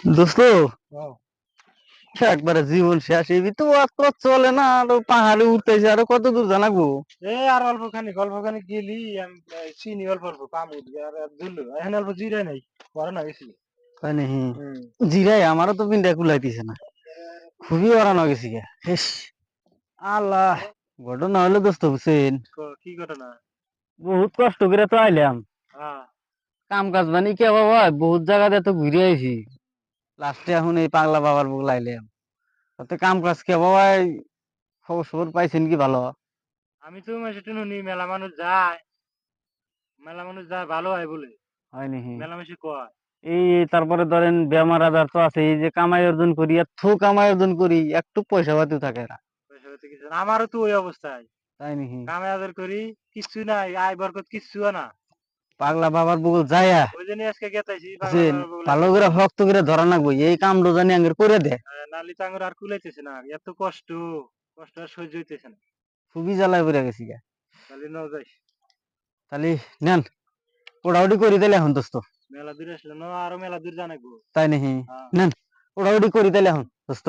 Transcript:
দোস্ত? একবারে জীবন শেষ এই তো আর তো চলে না আরও পাহাড়ে উঠতেছে আরও কত দূর জানাব এ আর অল্প খানি অল্প খানি গেলি চিনি অল্প অল্প পাম আর ধরলো এখন অল্প জিরে নাই পরে না গেছি তাই নাকি? জিরাই আমারও তো পিন্ডা কুলাইতেছে না। খুবই ওরানো গেছি গে আল্লাহ। ঘটনা হলো দোস্ত বুঝছেন ক- কি ঘটনা? বহুত কষ্ট করে তো আইলাম। হ্যাঁ। কাম কাজ মানে কে বাবা বহুত জায়গাতে তো ঘুরে আইছি। লাস্টে এখন এই পাগলা বাবার বুক লাইলাম তাতে কাম কাজ কে বাবা এই খবর সবর পাইছেন কি ভালো? আমি তো মাসে শুনি মেলা মানুষ যায়। মেলা মানুষ যায় ভালো হয় বলে। হয় নাকি মেলা মাসে কয়। এই তারপরে ধরেন বেমার আজার তো আছে এই যে কামাই অর্জন করি এত কামাই অর্জন করি একটু পয়সা পাতিও থাকে না। পাতি কিছু। আমারও তো ওই অবস্থায়। তাই নাকি কামে আদর করি কিচ্ছু নাই আয় বরকত কিচ্ছু না। পাগলা বাবার বুকুল যায়া। বুঝছেন ভালো করে ভক্ত করে ধরা নাগবো এই কাম জানি আঙ্গের করে দে। নালি টাঙ্গর আর কুলাইতেছে না এত কষ্ট কষ্ট আর সহ্য হইতেছে না। খুবই জ্বালায় পড়ে গেছি গা। তাহলে ন যাইস। তাহলে নেন ওড়াউড়ি করি দিলে এখন দোস্ত। মেলা দূরে আসলে ন আরও মেলা দূর জানাইবো তাই নাকি? হ্যাঁ। নেন ওড়াউড়ি করি দিলে এখন দোস্ত।